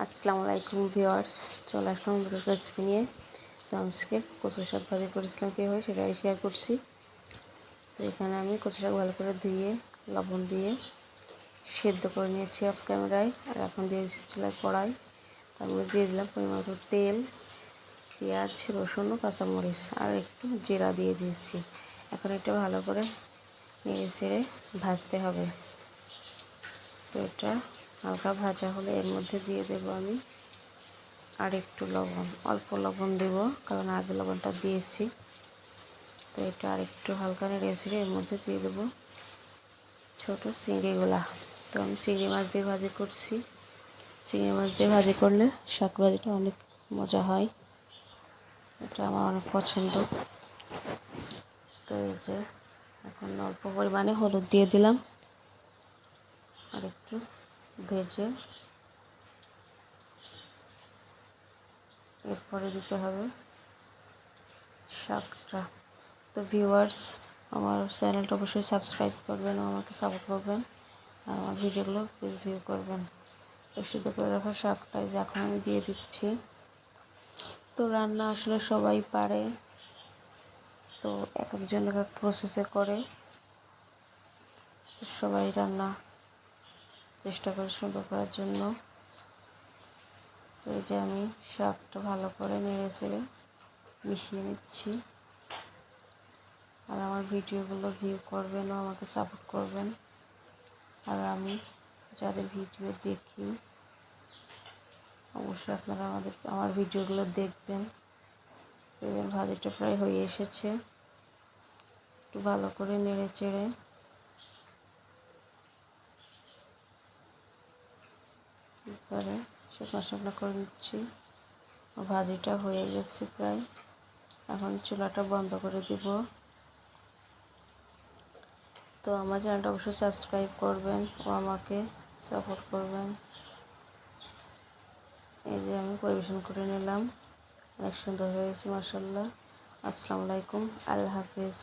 আসসালামু আলাইকুম ভিওয়ার্স চলে আসলাম রেসিপি নিয়ে। তো আজকে কচু শাক ভাজি করেছিলাম, কী কীভাবে সেটাই শেয়ার করছি। তো এখানে আমি কচু শাক ভালো করে ধুয়ে, লবণ দিয়ে সেদ্ধ করে নিয়েছি অফ ক্যামেরায় আর এখন দিয়ে দিচ্ছি চুলায় কড়াই। তারপরে দিয়ে দিলাম পরিমাণ তেল, পেঁয়াজ, রসুন ও কাঁচামরিচ, আর একটু জিরা দিয়ে দিয়েছি। এখন এটা ভালো করে নেড়ে ছেড়ে ভাজতে হবে। তো এটা হালকা ভাজা হলে এর মধ্যে দিয়ে দেব আমি আর একটু লবণ, অল্প লবণ দেব, কারণ আগে লবণটা দিয়েছি। তো এটা আর একটু হালকা নেড়ে ছেড়ে এর মধ্যে দিয়ে দেবো ছোটো চিংড়িগুলা তো আমি চিংড়ি মাছ দিয়ে ভাজি করছি। চিংড়ি মাছ দিয়ে ভাজি করলে শাক ভাজিটা অনেক মজা হয়। এটা আমার অনেক পছন্দ। তো এই যে, এখন অল্প পরিমাণে হলুদ দিয়ে দিলাম। আর একটু ভেজে এরপরে দিতে হবে শাকটা। তো ভিউয়ার্স আমার চ্যানেলটা অবশ্যই সাবস্ক্রাইব করবেন আমাকে সাপোর্ট করবেন। আর আমার ভিডিওগুলো প্লিজ ভিউ করবেন। তো সিদ্ধ করে রাখা শাকটাই যখন আমি দিয়ে দিচ্ছি। তো রান্না আসলে সবাই পারে। তো এক একজন এক প্রসেসে করে। সবাই রান্না চেষ্টা করে সুন্দর করার জন্য। এই যে আমি শাকটা ভালো করে নেড়ে চেড়ে মিশিয়ে নিচ্ছি। আর আমার ভিডিওগুলো ভিউ করবেন ও আমাকে সাপোর্ট করবেন। আর আমি যাদের ভিডিও দেখি, অবশ্যই আপনারা আমাদের, আমার ভিডিওগুলো দেখবেন। এদের ভাজিটা প্রায় হয়ে এসেছে। একটু ভালো করে নেড়ে চেড়ে এবারে শুকনো শুকনো করে নিচ্ছি। ভাজিটা হয়ে গেছে প্রায়। এখন চুলাটা বন্ধ করে দিব। তো আমার চ্যানেলটা অবশ্যই সাবস্ক্রাইব করবেন ও আমাকে সাপোর্ট করবেন। এই যে আমি পরিবেশন করে নিলাম। অনেক সুন্দর হয়েছে মাসাল্লাহ আসসালামু আলাইকুম। আল্লাহ হাফিজ।